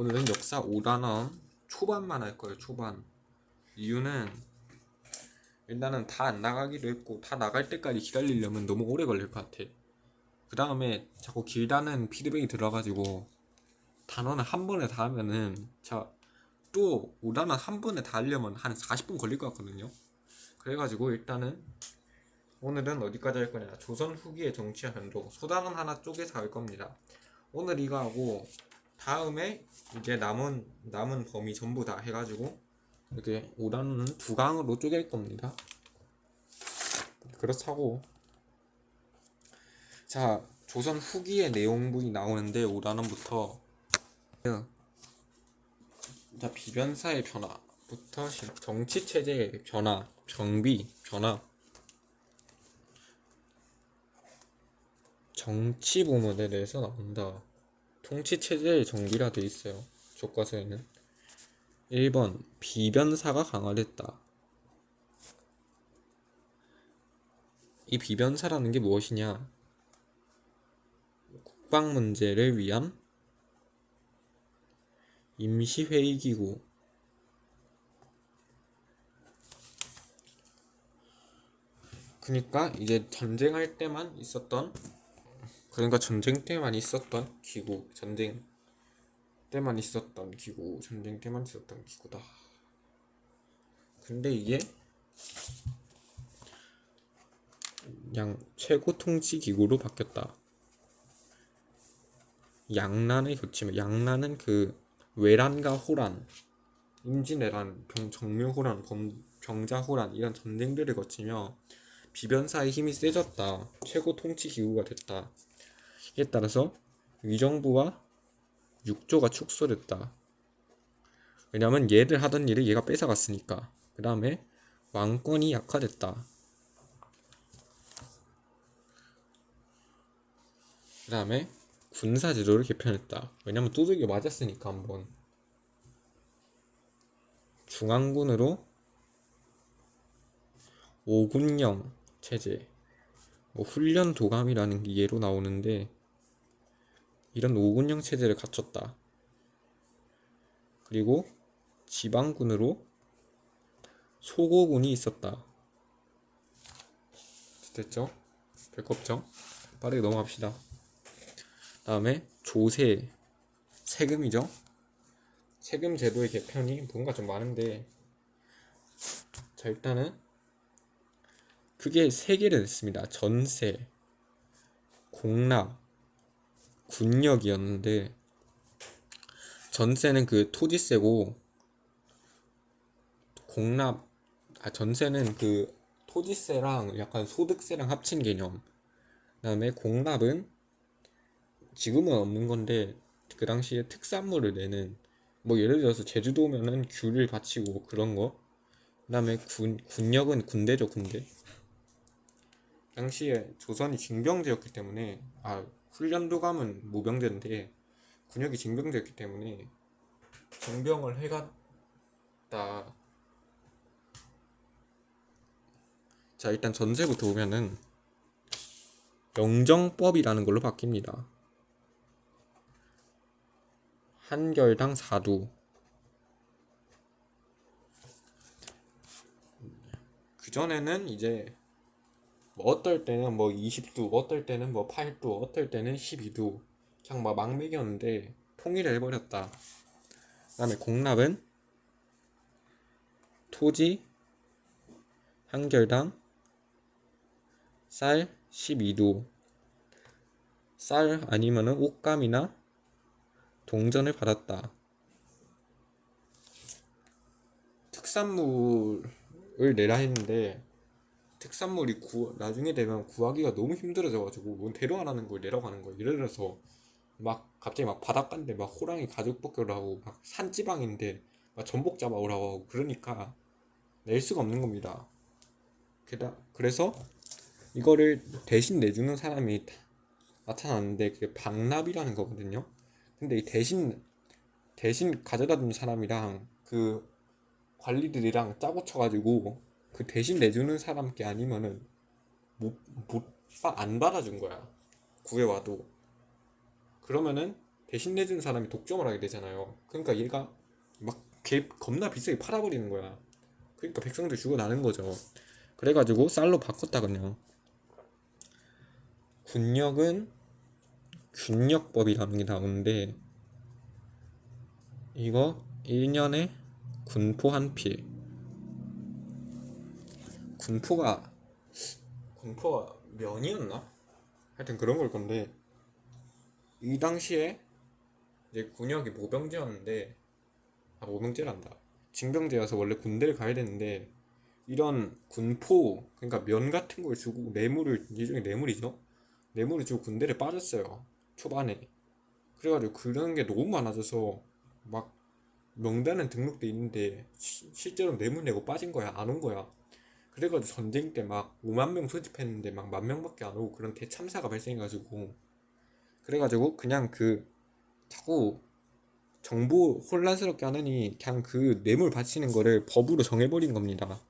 오늘은 역사 5단원 초반만 할 거예요. 초반. 이유는 일단은 다 안 나가기도 했고 다 나갈 때까지 기다리려면 너무 오래 걸릴 것 같아. 그 다음에 자꾸 길다는 피드백이 들어가지고 단원을 한 번에 다 하면은 자 또 5단원 한 번에 다 하려면 한 40분 걸릴 것 같거든요. 그래가지고 일단은 오늘은 어디까지 할 거냐 조선 후기의 정치와 변동 소단원 하나 쪼개서 할 겁니다. 오늘 이거 하고 다음에 이제 남은 남은 범위 전부 다 해가지고 이렇게 5단원은 두 강으로 쪼갤 겁니다. 그렇다고 자 조선 후기의 내용분이 나오는데 5단원부터 자 비변사의 변화부터 시- 정치 체제의 변화, 정비 변화, 정치 부문에 대해서 나온다. 통치 체제의 정비라 돼 있어요. 교과서에는 1번 비변사가 강화됐다. 이 비변사라는 게 무엇이냐? 국방 문제를 위한 임시회의기구. 그러니까 이제 전쟁할 때만 있었던 그러니까 전쟁 때만 있었던 기구 전쟁 때만 있었던 기구 전쟁 때만 있었던 기구다. 근데 이게 양 최고 통치 기구로 바뀌었다. 양란의 교치면 양란은 그 외란과 호란 임진왜란 병, 정묘호란 범, 병자호란 이런 전쟁들을 거치며 비변사의 힘이 세졌다 최고 통치 기구가 됐다 이에 따라서 위정부와 육조가 축소됐다. 왜냐면 얘들 하던 일을 얘가 뺏어갔으니까. 그 다음에 왕권이 약화됐다. 그 다음에 군사 제도를 개편했다. 왜냐면 두들겨 맞았으니까 한번. 중앙군으로 오군령 체제, 뭐 훈련 도감이라는 게 예로 나오는데 이런 오군형 체제를 갖췄다. 그리고 지방군으로 소고군이 있었다. 됐죠? 별거 없죠? 빠르게 넘어갑시다. 다음에 조세, 세금이죠? 세금 제도의 개편이 뭔가 좀 많은데 자 일단은 그게 세 개를 냈습니다. 전세, 공납, 군역이었는데 전세는 그 토지세고 공납 아 전세는 그 토지세랑 약간 소득세랑 합친 개념. 그다음에 공납은 지금은 없는 건데 그 당시에 특산물을 내는 뭐 예를 들어서 제주도면은 귤을 바치고 그런 거. 그다음에 군 군역은 군대죠 군대. 당시에 조선이 징병제였기 때문에 아 훈련도 감은 모병제인데 군역이 징병제였기 때문에 징병을 해갔다. 자 일단 전세부터 보면은 영정법이라는 걸로 바뀝니다. 한 결당 4두 그 전에는 이제 뭐 어떨 때는 뭐 20두, 어떨 때는 뭐 8두, 어떨 때는 12두. 그냥 막막 매겼는데 통일을 해버렸다. 그 다음에 공납은 토지 한 결당 쌀 12두. 쌀 아니면은 옷감이나 동전을 받았다. 특산물을 내라 했는데 특산물이 구, 나중에 되면 구하기가 너무 힘들어져가지고 뭔 데려가라는 걸 내려가는 거예요. 예를 들어서 막 갑자기 막 바닷가인데 막 호랑이 가죽 벗겨라 하고 막 산지방인데 막 전복 잡아오라고 하고 그러니까 낼 수가 없는 겁니다. 게다 그래서 이거를 대신 내주는 사람이 나타났는데 그게 방납이라는 거거든요. 근데 이 대신 대신 가져다 준 사람이랑 그 관리들이랑 짜고 쳐가지고 그 대신 내주는 사람께 아니면은 못못안 받아준 거야. 구해와도. 그러면은 대신 내주는 사람이 독점을 하게 되잖아요. 그러니까 얘가 막 개 겁나 비싸게 팔아버리는 거야. 그러니까 백성들 죽어나는 거죠. 그래가지고 쌀로 바꿨다 그냥. 군역은 균역법이라는 게 나오는데 이거 1년에 군포 한 필. 군포가 군포가 면이었나? 하여튼 그런 걸 건데 이 당시에 이제 군역이 모병제였는데 아 모병제란다. 징병제여서 원래 군대를 가야 되는데 이런 군포 그러니까 면 같은 걸 주고 뇌물을 일종의 뇌물이죠. 뇌물을 주고 군대를 빠졌어요. 초반에. 그래가지고 그런 게 너무 많아져서 막 명단은 등록돼 있는데 시- 실제로 뇌물 내고 빠진 거야? 안 온 거야? 그래가지고 전쟁 때 막 5만 명 소집했는데 막 만 명밖에 안 오고 그런 대참사가 발생해가지고. 그래가지고 그냥 그 자꾸 정보 혼란스럽게 하느니 그냥 그 뇌물 바치는 거를 법으로 정해버린 겁니다.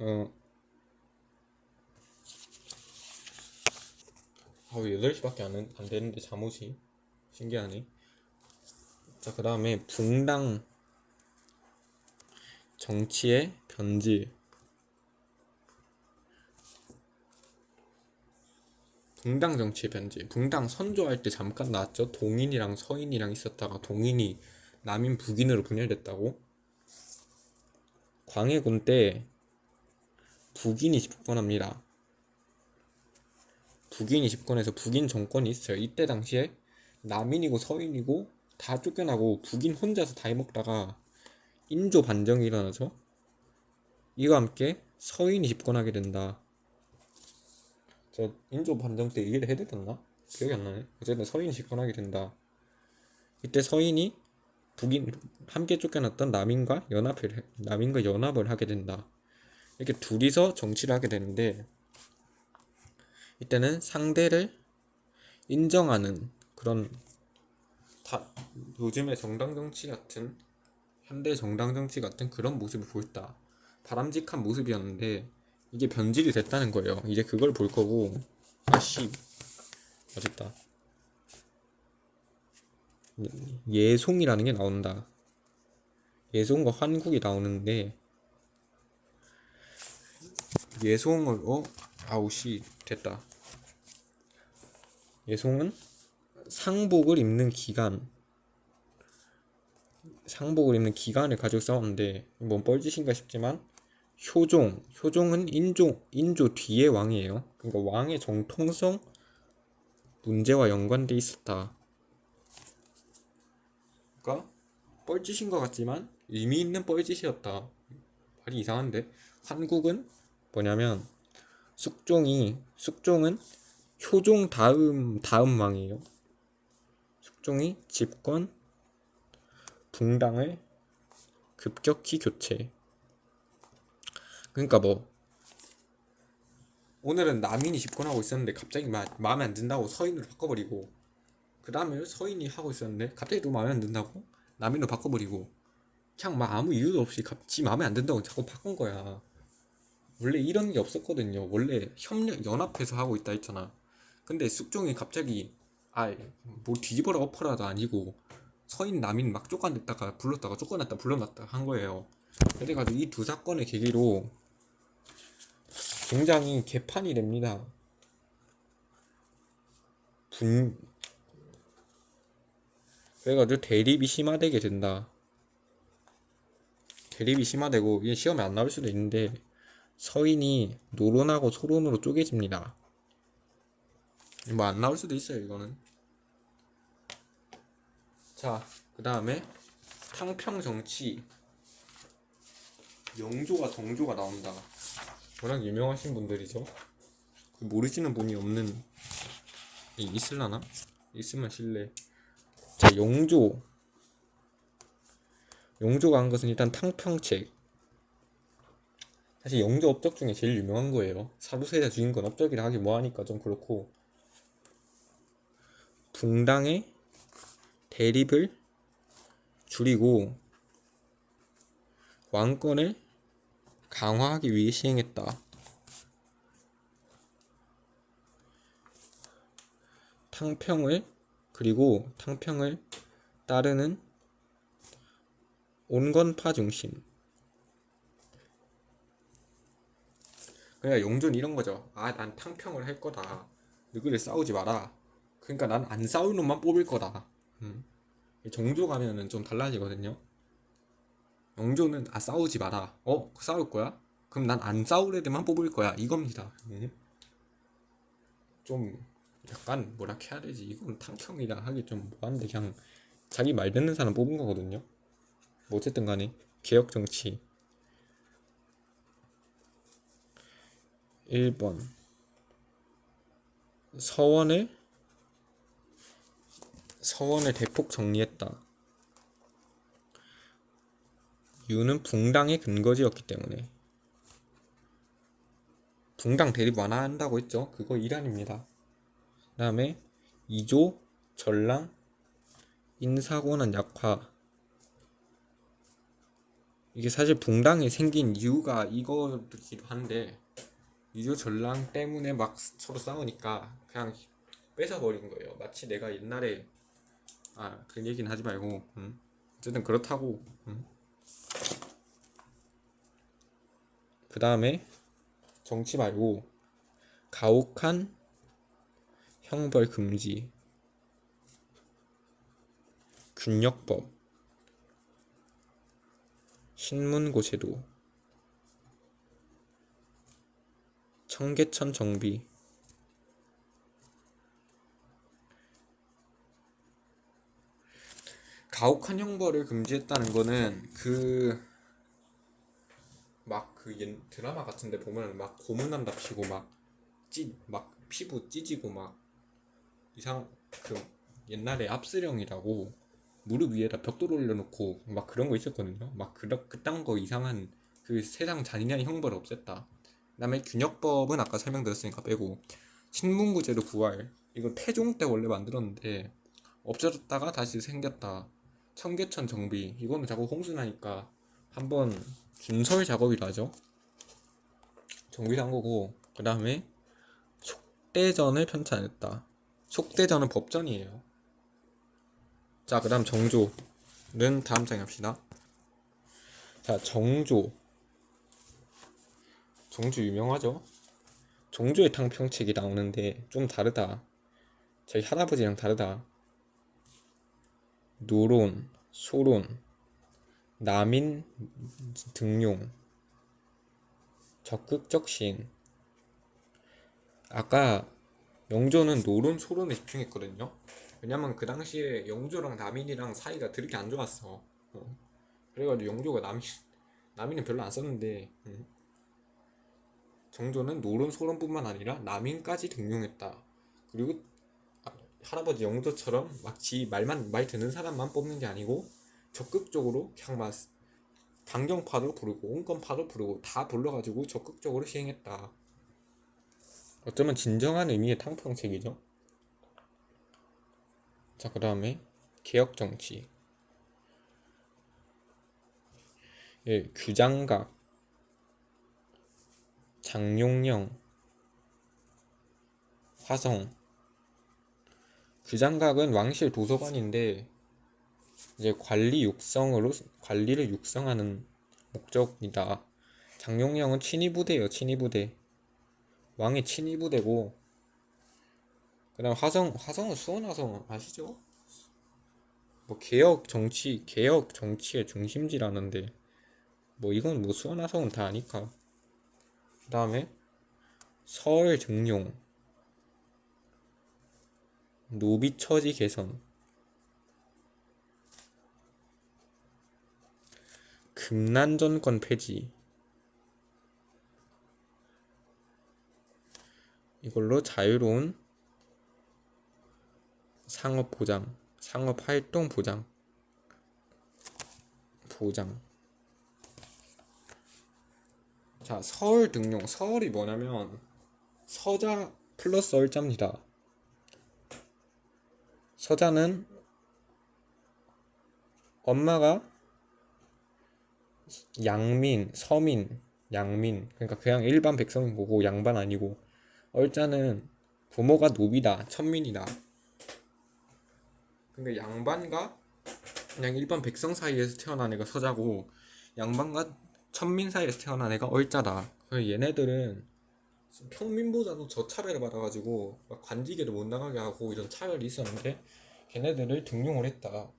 어 아, 왜 8시밖에 안, 안 되는데 잠옷이 신기하네 자, 그 다음에 붕당 정치의 변질. 붕당 정치의 변질. 붕당 선조할 때 잠깐 나왔죠. 동인이랑 서인이랑 있었다가 동인이 남인 북인으로 분열됐다고. 광해군 때 북인이 집권합니다. 북인이 집권해서 북인 정권이 있어요. 이때 당시에 남인이고 서인이고 다 쫓겨나고 북인 혼자서 다 해먹다가 인조 반정이 일어나죠. 이와 함께 서인이 집권하게 된다. 저 인조 반정 때 얘기를 해드렸나? 기억이 안 나네. 어쨌든 서인이 집권하게 된다. 이때 서인이 북인 함께 쫓겨났던 남인과 연합을 해- 남인과 연합을 하게 된다. 이렇게 둘이서 정치를 하게 되는데 이때는 상대를 인정하는 그런 다 요즘의 정당 정치 같은 현대 정당 정치 같은 그런 모습을 보였다. 바람직한 모습이었는데 이게 변질이 됐다는 거예요. 이제 그걸 볼 거고 아씨 어쨌다. 예송이라는 게 나온다. 예송과 환국이 나오는데 예송을 어 아우씨 됐다. 예송은 상복을 입는 기간 상복을 입는 기간을 가지고 싸웠는데 뭔 뻘짓인가 싶지만 효종 효종은 인조 인조 뒤의 왕이에요. 그러니까 왕의 정통성 문제와 연관돼 있었다. 그러니까 뻘짓인 것 같지만 의미 있는 뻘짓이었다. 말이 이상한데? 한국은 뭐냐면 숙종이 숙종은 효종 다음 다음 왕이에요 숙종이 집권 붕당을 급격히 교체. 그러니까 뭐 오늘은 남인이 집권하고 있었는데 갑자기 마, 마음에 안 든다고 서인으로 바꿔버리고 그 다음에 서인이 하고 있었는데 갑자기 또 마음에 안 든다고 남인으로 바꿔버리고 그냥 막 아무 이유도 없이 갑자기 마음에 안 든다고 자꾸 바꾼 거야. 원래 이런 게 없었거든요. 원래 협력 연합해서 하고 있다 했잖아. 근데 숙종이 갑자기 아뭐 뒤집어라 엎어라도 아니고 서인 남인 막 쫓아냈다가 불렀다가 쫓아냈다 불러놨다 한 거예요. 그래가지고 이 두 사건의 계기로 굉장히 개판이 됩니다. 분 그래가지고 대립이 심화되게 된다. 대립이 심화되고 이게 시험에 안 나올 수도 있는데 서인이 노론하고 소론으로 쪼개집니다. 뭐 안 나올 수도 있어요 이거는. 자, 그 다음에 탕평 정치 영조가 정조가 나온다. 워낙 유명하신 분들이죠. 그 모르시는 분이 없는 이 있을라나? 있으면 실례. 자, 영조. 영조가 한 것은 일단 탕평책. 사실 영조 업적 중에 제일 유명한 거예요. 사도세자 주인공 업적이라 하기 뭐하니까 좀 그렇고. 붕당의 대립을 줄이고 왕권을 강화하기 위해 시행했다. 탕평을 그리고 탕평을 따르는 온건파 중심. 그러니까 용준 이런 거죠. 아, 난 탕평을 할 거다. 너희들 싸우지 마라. 그러니까 난 안 싸우는 놈만 뽑을 거다. 음. 정조 가면은 좀 달라지거든요. 영조는 아 싸우지 마라. 어? 싸울 거야? 그럼 난 안 싸울 애들만 뽑을 거야. 이겁니다. 음. 좀 약간 뭐라 해야 되지? 이건 탕평이라 하기 좀 뭐한데 그냥 자기 말 듣는 사람 뽑은 거거든요. 뭐 어쨌든 간에 개혁 정치 1번 서원을 서원을 대폭 정리했다. 이유는 붕당의 근거지였기 때문에 붕당 대립 완화한다고 했죠. 그거 일환입니다. 그 다음에 2조 전랑 인사권한 약화 이게 사실 붕당이 생긴 이유가 이거기도 한데 2조 전랑 때문에 막 서로 싸우니까 그냥 뺏어버린 거예요. 마치 내가 옛날에 아 그 얘기는 하지 말고 음. 어쨌든 그렇다고 음. 그 다음에 정치 말고 가혹한 형벌 금지 균역법 신문고 제도 청계천 정비 가혹한 형벌을 금지했다는 거는 그 막 그 드라마 같은데 보면 막 고문한답시고 막찌막 피부 찢이고 막 이상 그 옛날에 압수령이라고 무릎 위에다 벽돌 올려놓고 막 그런 거 있었거든요. 막 그런 그딴 거 이상한 그 세상 잔인한 형벌을 없앴다. 그다음에 균역법은 아까 설명드렸으니까 빼고 신문구제도 부활 이거 태종 때 원래 만들었는데 없어졌다가 다시 생겼다. 청계천 정비 이거는 자꾸 홍수나니까 한번 준설 작업이라 하죠. 정비를 한 거고 그 다음에 속대전을 편찬했다. 속대전은 법전이에요. 자, 그 다음 정조는 다음 장에 합시다. 자, 정조. 정조 유명하죠? 정조의 탕평책이 나오는데 좀 다르다. 저희 할아버지랑 다르다. 노론, 소론, 남인 등용, 적극적 시행. 아까 영조는 노론, 소론에 집중했거든요. 왜냐면 그 당시에 영조랑 남인이랑 사이가 그렇게 안 좋았어. 어. 그래가지고 영조가 남인, 남인은 별로 안 썼는데, 음. 정조는 노론, 소론뿐만 아니라 남인까지 등용했다. 그리고 아, 할아버지 영조처럼 막 지 말만 말 듣는 사람만 뽑는 게 아니고 적극적으로 막 강경파도 부르고 온건파도 부르고 다 불러가지고 적극적으로 시행했다. 어쩌면 진정한 의미의 탕평책이죠. 자, 그 다음에 개혁 정치. 예, 규장각, 장용령, 화성. 규장각은 왕실 도서관인데 이제 관리 육성으로 관리를 육성하는 목적이다. 장용령은 친위부대예요, 친위부대. 왕의 친위부대고 그다음 화성 화성은 수원 화성 아시죠? 뭐 개혁 정치 개혁 정치의 중심지라는데 뭐 이건 뭐 수원 화성은 다 아니까 그다음에 서울 증용 노비 처지 개선 금난 전권 폐지 이걸로 자유로운 상업 보장, 상업 활동 보장, 보장. 자, 서울 등용. 서울이 뭐냐면 서자 플러스 얼자입니다. 서자는 엄마가 양민, 서민, 양민. 그러니까 그냥 일반 백성인 거고 양반 아니고 얼자는 부모가 노비다, 천민이다. 그러니까 양반과 그냥 일반 백성 사이에서 태어난 애가 서자고 양반과 천민 사이에서 태어난 애가 얼자다. 그래서 얘네들은 평민보다도 저 차별을 받아가지고 막 관직에도 못 나가게 하고 이런 차별이 있었는데 걔네들을 등용을 했다.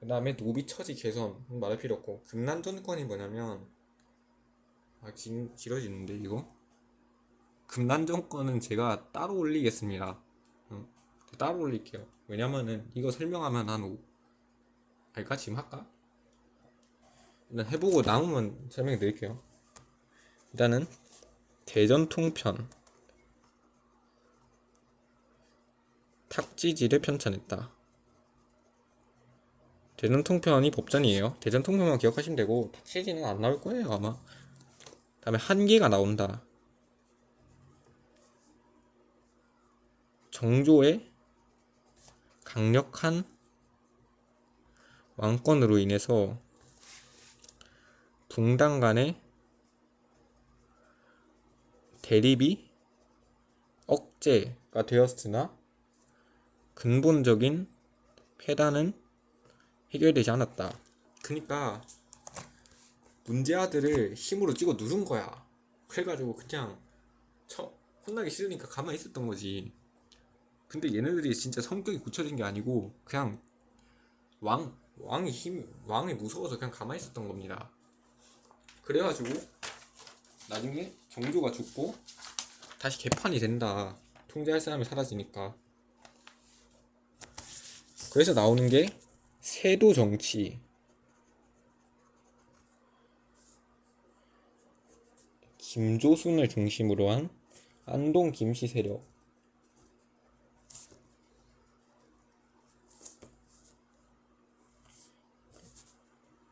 그 다음에 노비 처지 개선 말할 필요 없고 금난 정권이 뭐냐면 아 긴, 길어지는데 이거 금난 정권은 제가 따로 올리겠습니다. 응, 따로 올릴게요. 왜냐면은 이거 설명하면 한 오... 할까 지금 할까? 일단 해보고 남으면 설명 드릴게요. 일단은 대전 통편 탁지지를 편찬했다. 대전 통편이 법전이에요. 대전 통편만 기억하시면 되고 탁지지는 안 나올 거예요 아마. 다음에 한계가 나온다. 정조의 강력한 왕권으로 인해서 붕당 간의 대립이 억제가 되었으나 근본적인 폐단은 해결되지 않았다. 그러니까 문제아들을 힘으로 찍어 누른 거야. 그래가지고 그냥 쳐 혼나기 싫으니까 가만히 있었던 거지. 근데 얘네들이 진짜 성격이 굳혀진 게 아니고 그냥 왕 왕이 힘 왕이 무서워서 그냥 가만히 있었던 겁니다. 그래가지고 나중에 정조가 죽고 다시 개판이 된다. 통제할 사람이 사라지니까. 그래서 나오는 게 세도 정치. 김조순을 중심으로 한 안동 김씨 세력.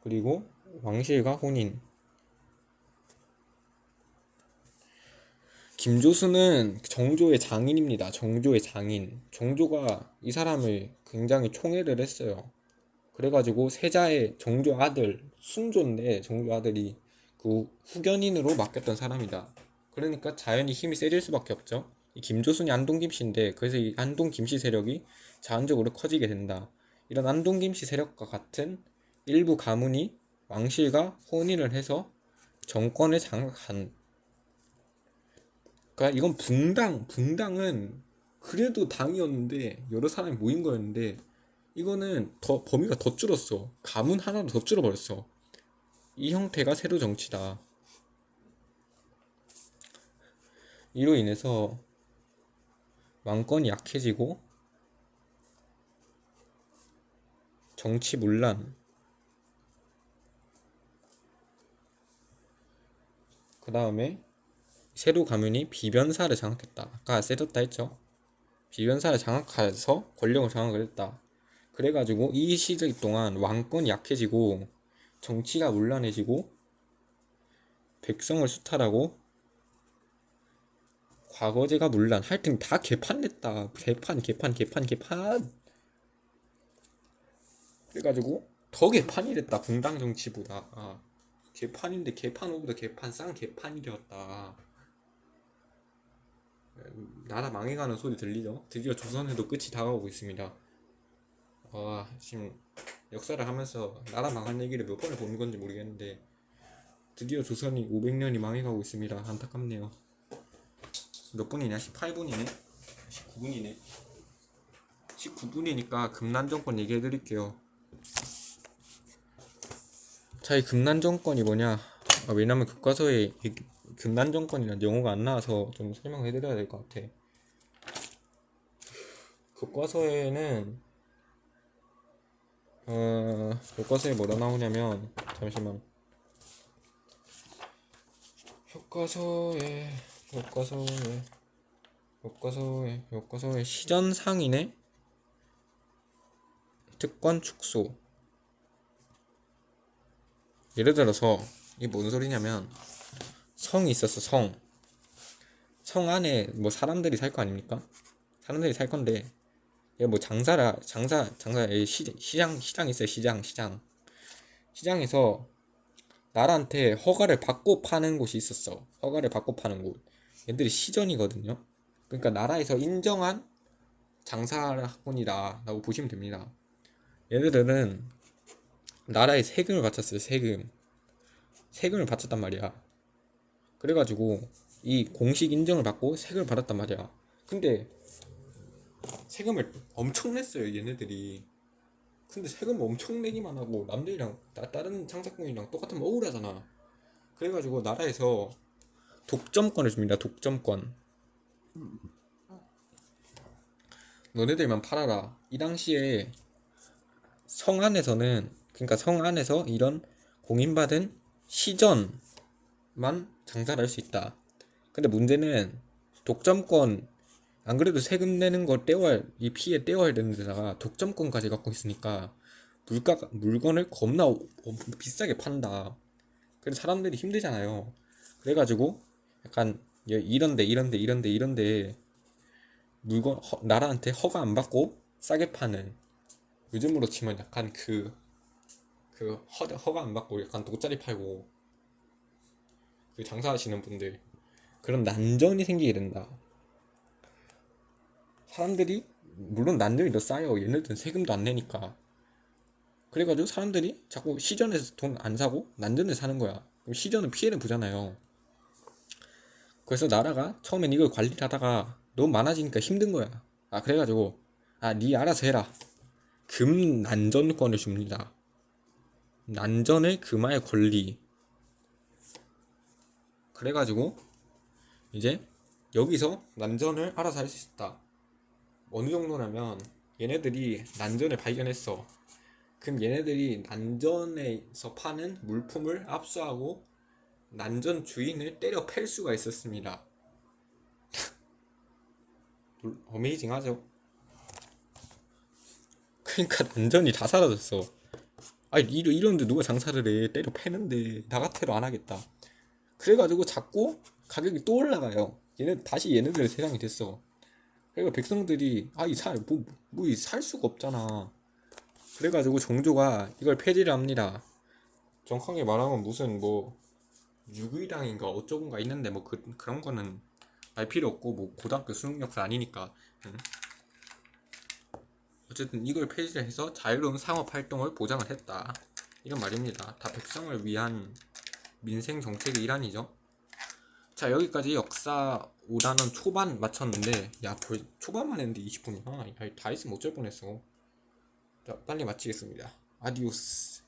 그리고 왕실과 혼인. 김조수는 정조의 장인입니다. 정조의 장인. 정조가 이 사람을 굉장히 총애를 했어요. 그래가지고 세자의 정조 아들, 순조인데 정조 아들이 그 후견인으로 맡겼던 사람이다. 그러니까 자연히 힘이 세질 수밖에 없죠. 이 김조순이 안동 김씨인데 그래서 이 안동 김씨 세력이 자연적으로 커지게 된다. 이런 안동 김씨 세력과 같은 일부 가문이 왕실과 혼인을 해서 정권을 장악한 그러니까 이건 붕당 붕당은 그래도 당이었는데 여러 사람이 모인 거였는데 이거는 더 범위가 더 줄었어. 가문 하나로 더 줄어버렸어. 이 형태가 세도 정치다. 이로 인해서 왕권이 약해지고 정치 문란 그 다음에 세도 가문이 비변사를 장악했다. 아까 세졌다 했죠. 비변사를 장악해서 권력을 장악을 했다. 그래가지고 이 시기 동안 왕권이 약해지고 정치가 문란해지고 백성을 수탈하고 과거제가 문란 하여튼 다 개판냈다. 개판 개판 개판 개판 그래가지고 더 개판이 됐다. 분당 정치보다 아, 개판인데 개판보다 개판 쌍 개판이 되었다. 나라 망해가는 소리 들리죠? 드디어 조선에도 끝이 다가오고 있습니다. 와 지금 역사를 하면서 나라 망한 얘기를 몇 번을 보는 건지 모르겠는데 드디어 조선이 500년이 망해가고 있습니다. 안타깝네요. 몇 분이냐? 18분이네? 19분이네? 19분이니까 금난 정권 얘기해 드릴게요. 자, 이 금난 정권이 뭐냐? 아, 왜냐면 교과서에 이 금난 정권이라는 용어가 안 나와서 좀 설명해 드려야 될 것 같아. 교과서에는 어, 교과서에 뭐가 나오냐면 잠시만. 교과서에 교과서에 교과서에 교과서에 시전 상인의 특권 축소 예를 들어서 이게 뭔 소리냐면 성이 있었어 성. 성 안에 뭐 사람들이 살 거 아닙니까? 사람들이 살 건데 얘뭐 장사라 장사 장사 시, 시장 시장 있어요 시장 시장 시장에서 나라한테 허가를 받고 파는 곳이 있었어. 허가를 받고 파는 곳. 얘들이 시전이거든요. 그러니까 나라에서 인정한 장사학원이다라고 보시면 됩니다. 얘들은 나라에 세금을 바쳤어요. 세금. 세금을 바쳤단 말이야. 그래가지고 이 공식 인정을 받고 세금을 받았단 말이야. 근데 세금을 엄청 냈어요. 얘네들이. 근데 세금 엄청 내기만 하고 남들이랑 나, 다른 장사꾼이랑 똑같으면 억울하잖아. 그래가지고 나라에서 독점권을 줍니다. 독점권. 너네들만 팔아라. 이 당시에 성 안에서는 그러니까 성 안에서 이런 공인받은 시전만 장사를 할 수 있다. 근데 문제는 독점권 안 그래도 세금 내는 거 떼어야 이 피해 떼어야 되는 데다가 독점권까지 갖고 있으니까 물가가 물건을 겁나 오- 오- 비싸게 판다. 그래서 사람들이 힘들잖아요. 그래가지고 약간 예, 이런데 이런데 이런데 이런데 물건 허- 나라한테 허가 안 받고 싸게 파는 요즘으로 치면 약간 그, 그 허, 허가 안 받고 약간 돗자리 팔고 그 장사하시는 분들 그런 난전이 생기게 된다. 사람들이 물론 난전이 더 싸요. 얘네들은 세금도 안 내니까. 그래가지고 사람들이 자꾸 시전에서 돈 안 사고 난전에 사는 거야. 그럼 시전은 피해를 보잖아요. 그래서 나라가 처음엔 이걸 관리를 하다가 너무 많아지니까 힘든 거야. 아 그래가지고 아니 알아서 해라. 금 난전권을 줍니다. 난전을 금할 권리. 그래가지고 이제 여기서 난전을 알아서 할 수 있다. 어느 정도냐면 얘네들이 난전을 발견했어. 그럼 얘네들이 난전에서 파는 물품을 압수하고 난전 주인을 때려 팰 수가 있었습니다. 어메이징하죠? 그러니까 난전이 다 사라졌어. 아니 이런 이런데 누가 장사를 해 때려 패는데 나 같아도 안 하겠다. 그래가지고 자꾸 가격이 또 올라가요. 얘네 다시 얘네들 세상이 됐어. 그러니까 백성들이 아이 살 뭐뭐살 수가 없잖아. 그래가지고 종조가 이걸 폐지를 합니다. 정확하게 말하면 무슨 뭐 유구이당인가 어쩌군가 있는데 뭐 그, 그런 거는 알 필요 없고 뭐 고등학교 수능 역사 아니니까. 응. 어쨌든 이걸 폐지를 해서 자유로운 상업 활동을 보장을 했다. 이런 말입니다. 다 백성을 위한 민생 정책의 일환이죠. 자 여기까지 역사 5단원 초반 마쳤는데 야 벌, 초반만 했는데 20분이나 야, 다 했으면 어쩔 뻔했어. 자 빨리 마치겠습니다. 아디오스.